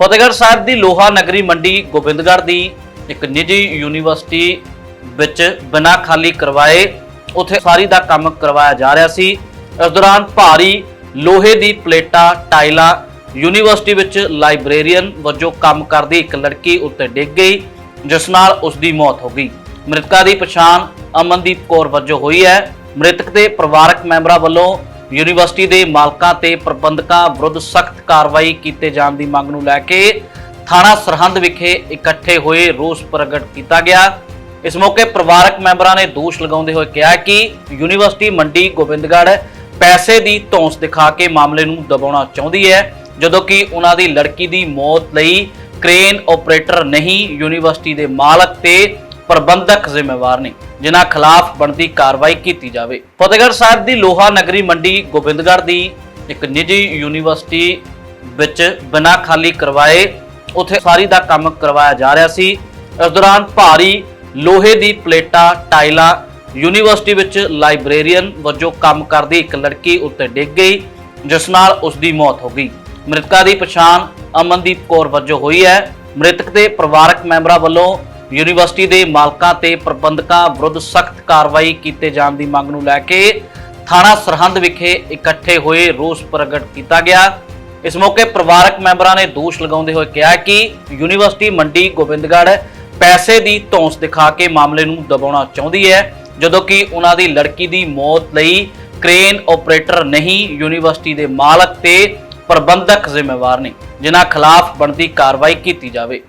ਫਤਿਹਗੜ੍ਹ ਸਾਹਿਬ ਦੀ ਲੋਹਾ ਨਗਰੀ ਮੰਡੀ ਗੋਬਿੰਦਗੜ੍ਹ ਦੀ ਇੱਕ ਨਿੱਜੀ ਯੂਨੀਵਰਸਿਟੀ ਵਿੱਚ ਬਿਨਾਂ ਖਾਲੀ ਕਰਵਾਏ ਉੱਥੇ ਸਾਰੀ ਦਾ ਕੰਮ ਕਰਵਾਇਆ ਜਾ ਰਿਹਾ ਸੀ। ਇਸ ਦੌਰਾਨ ਭਾਰੀ ਲੋਹੇ ਦੀ ਪਲੇਟਾਂ, ਟਾਈਲਾਂ, ਯੂਨੀਵਰਸਿਟੀ ਵਿੱਚ ਲਾਇਬ੍ਰੇਰੀਅਨ ਵਜੋਂ ਕੰਮ ਕਰਦੀ ਇੱਕ ਲੜਕੀ ਉੱਤੇ ਡਿੱਗ ਗਈ, ਜਿਸ ਨਾਲ ਉਸ ਦੀ ਮੌਤ ਹੋ ਗਈ। ਮ੍ਰਿਤਕਾ ਦੀ ਪਛਾਣ ਅਮਨਦੀਪ ਕੌਰ ਵਜੋਂ ਹੋਈ ਹੈ। ਮ੍ਰਿਤਕ ਦੇ ਪਰਿਵਾਰਕ ਮੈਂਬਰਾਂ ਵੱਲੋਂ ਯੂਨੀਵਰਸਿਟੀ ਦੇ ਮਾਲਕਾਂ ਤੇ ਪ੍ਰਬੰਧਕਾਂ ਵਿਰੁੱਧ ਸਖਤ ਕਾਰਵਾਈ ਕੀਤੇ ਜਾਣ ਦੀ ਮੰਗ ਨੂੰ ਲੈ ਕੇ ਥਾਣਾ ਸਰਹੰਦ ਵਿਖੇ ਇਕੱਠੇ ਹੋਏ ਰੋਸ ਪ੍ਰਗਟ ਕੀਤਾ ਗਿਆ। ਇਸ ਮੌਕੇ ਪਰਿਵਾਰਕ ਮੈਂਬਰਾਂ ਨੇ ਦੋਸ਼ ਲਗਾਉਂਦੇ ਹੋਏ ਕਿਹਾ ਕਿ ਯੂਨੀਵਰਸਿਟੀ ਮੰਡੀ ਗੋਬਿੰਦਗੜ੍ਹ ਪੈਸੇ ਦੀ ਧੌਂਸ ਦਿਖਾ ਕੇ ਮਾਮਲੇ ਨੂੰ ਦਬਾਉਣਾ ਚਾਹੁੰਦੀ ਹੈ, ਜਦੋਂ ਕਿ ਉਹਨਾਂ ਦੀ ਲੜਕੀ ਦੀ ਮੌਤ ਲਈ ਕ੍ਰੇਨ ਆਪਰੇਟਰ ਨਹੀਂ ਯੂਨੀਵਰਸਿਟੀ ਦੇ ਮਾਲਕ ਤੇ ਪ੍ਰਬੰਧਕ ਜ਼ਿੰਮੇਵਾਰ ਨੇ। ਜਿਨ੍ਹਾਂ ਖਿਲਾਫ ਬਣਦੀ ਕਾਰਵਾਈ ਕੀਤੀ ਜਾਵੇ। ਫਤਿਹਗੜ੍ਹ ਸਾਹਿਬ ਦੀ ਲੋਹਾ ਨਗਰੀ ਮੰਡੀ ਗੋਬਿੰਦਗੜ੍ਹ ਦੀ ਇੱਕ ਨਿੱਜੀ ਯੂਨੀਵਰਸਿਟੀ ਵਿੱਚ ਬਿਨਾਂ ਖਾਲੀ ਕਰਵਾਏ ਉੱਥੇ ਸਾਰੀ ਦਾ ਕੰਮ ਕਰਵਾਇਆ ਜਾ ਰਿਹਾ ਸੀ। ਇਸ ਦੌਰਾਨ ਭਾਰੀ ਲੋਹੇ ਦੀ ਪਲੇਟਾਂ, ਟਾਈਲਾਂ, ਯੂਨੀਵਰਸਿਟੀ ਵਿੱਚ ਲਾਇਬ੍ਰੇਰੀਅਨ ਵਜੋਂ ਕੰਮ ਕਰਦੀ ਇੱਕ ਲੜਕੀ ਉੱਤੇ ਡਿੱਗ ਗਈ, ਜਿਸ ਨਾਲ ਉਸ ਦੀ ਮੌਤ ਹੋ ਗਈ। ਮ੍ਰਿਤਕਾ ਦੀ ਪਛਾਣ ਅਮਨਦੀਪ ਕੌਰ ਵਜੋਂ ਹੋਈ ਹੈ। ਮ੍ਰਿਤਕ ਦੇ ਪਰਿਵਾਰਕ ਮੈਂਬਰਾਂ ਵੱਲੋਂ ਯੂਨੀਵਰਸਿਟੀ ਦੇ ਮਾਲਕਾਂ ਤੇ ਪ੍ਰਬੰਧਕਾਂ ਵਿਰੁੱਧ ਸਖਤ ਕਾਰਵਾਈ ਕੀਤੇ ਜਾਣ ਦੀ ਮੰਗ ਨੂੰ ਲੈ ਕੇ ਥਾਣਾ ਸਰਹੰਦ ਵਿਖੇ ਇਕੱਠੇ ਹੋਏ ਰੋਸ ਪ੍ਰਗਟ ਕੀਤਾ ਗਿਆ। ਇਸ ਮੌਕੇ ਪਰਿਵਾਰਕ ਮੈਂਬਰਾਂ ਨੇ ਦੋਸ਼ ਲਗਾਉਂਦੇ ਹੋਏ ਕਿਹਾ ਕਿ ਯੂਨੀਵਰਸਿਟੀ ਮੰਡੀ ਗੋਬਿੰਦਗੜ੍ਹ ਪੈਸੇ ਦੀ ਧੌਂਸ ਦਿਖਾ ਕੇ ਮਾਮਲੇ ਨੂੰ ਦਬਾਉਣਾ ਚਾਹੁੰਦੀ ਹੈ, ਜਦੋਂ ਕਿ ਉਹਨਾਂ ਦੀ ਲੜਕੀ ਦੀ ਮੌਤ ਲਈ ਕ੍ਰੇਨ ਆਪਰੇਟਰ ਨਹੀਂ ਯੂਨੀਵਰਸਿਟੀ ਦੇ ਮਾਲਕ ਤੇ ਪ੍ਰਬੰਧਕ ਜ਼ਿੰਮੇਵਾਰ ਨੇ, ਜਿਨ੍ਹਾਂ ਖਿਲਾਫ ਬਣਦੀ ਕਾਰਵਾਈ ਕੀਤੀ ਜਾਵੇ।